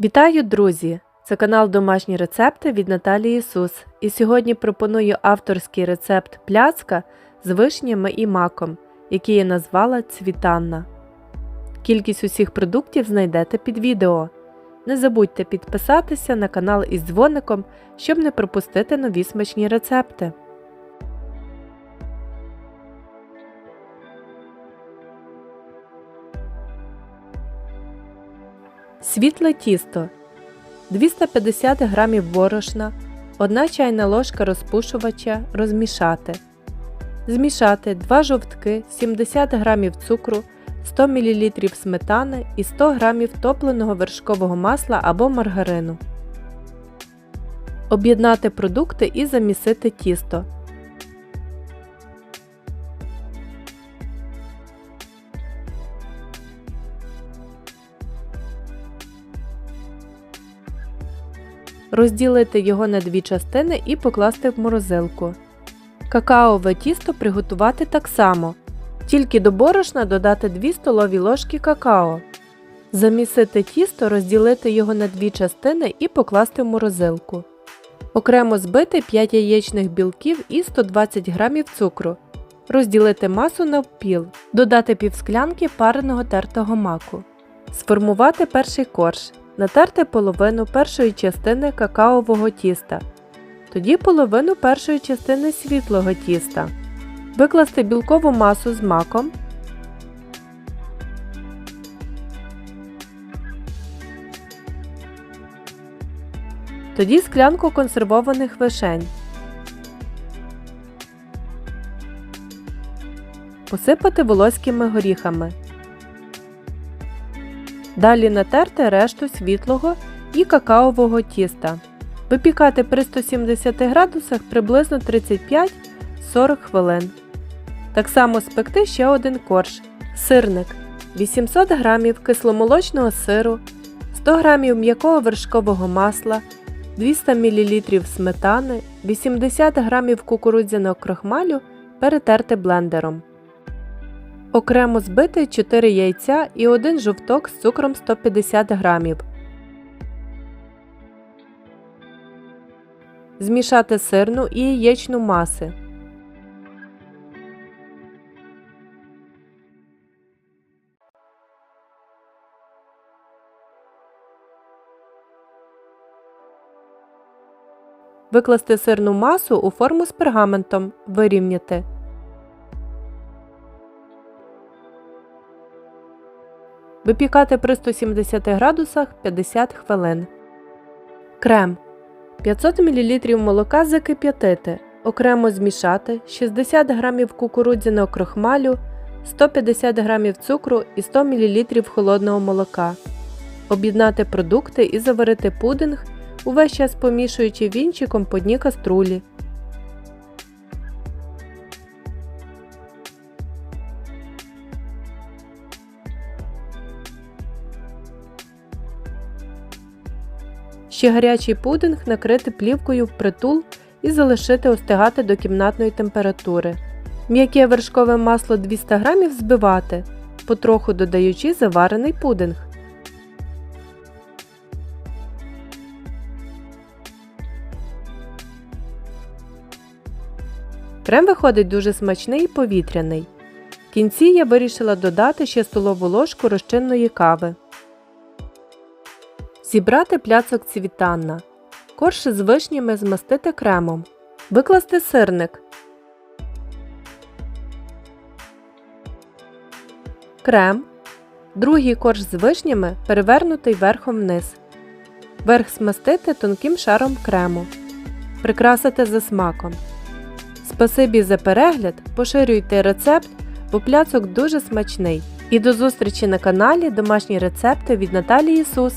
Вітаю, друзі! Це канал Домашні рецепти від Наталії Ісус. І сьогодні пропоную авторський рецепт пляцка з вишнями і маком, який я назвала Цвітанна. Кількість усіх продуктів знайдете під відео. Не забудьте підписатися на канал із дзвоником, щоб не пропустити нові смачні рецепти. Світле тісто 250 г борошна, 1 чайна ложка розпушувача розмішати. Змішати 2 жовтки, 70 г цукру, 100 мл сметани і 100 г топленого вершкового масла або маргарину. Об'єднати продукти і замісити тісто. Розділити його на дві частини і покласти в морозилку. Какаове тісто приготувати так само. Тільки до борошна додати 2 столові ложки какао. Замісити тісто, розділити його на дві частини і покласти в морозилку. Окремо збити 5 яєчних білків і 120 г цукру. Розділити масу навпіл, додати півсклянки пареного тертого маку. Сформувати перший корж. Натерти половину першої частини какаового тіста, тоді половину першої частини світлого тіста, викласти білкову масу з маком, тоді склянку консервованих вишень, посипати волоськими горіхами. Далі натерти решту світлого і какаового тіста. Випікати при 170 градусах приблизно 35-40 хвилин. Так само спекти ще один корж. Сирник 800 г кисломолочного сиру, 100 г м'якого вершкового масла, 200 мл сметани, 80 г кукурудзяного крохмалю перетерти блендером. Окремо збити 4 яйця і 1 жовток з цукром 150 г. Змішати сирну і яєчну маси. Викласти сирну масу у форму з пергаментом. Вирівняти. Випікати при 170 градусах 50 хвилин. Крем 500 мл молока закип'ятити. Окремо змішати 60 г кукурудзяного крохмалю, 150 г цукру і 100 мл холодного молока. Об'єднати продукти і заварити пудинг, увесь час помішуючи вінчиком по дні каструлі. Ще гарячий пудинг накрити плівкою впритул і залишити остигати до кімнатної температури. М'яке вершкове масло 200 г збивати, потроху додаючи заварений пудинг. Крем виходить дуже смачний і повітряний. В кінці я вирішила додати ще столову ложку розчинної кави. Зібрати пляцок цвітанна. Корж з вишнями змастити кремом. Викласти сирник. Крем. Другий корж з вишнями перевернутий верхом вниз. Верх смастити тонким шаром крему. Прикрасити за смаком. Спасибі за перегляд. Поширюйте рецепт, бо пляцок дуже смачний. І до зустрічі на каналі Домашні рецепти від Наталії Ісус.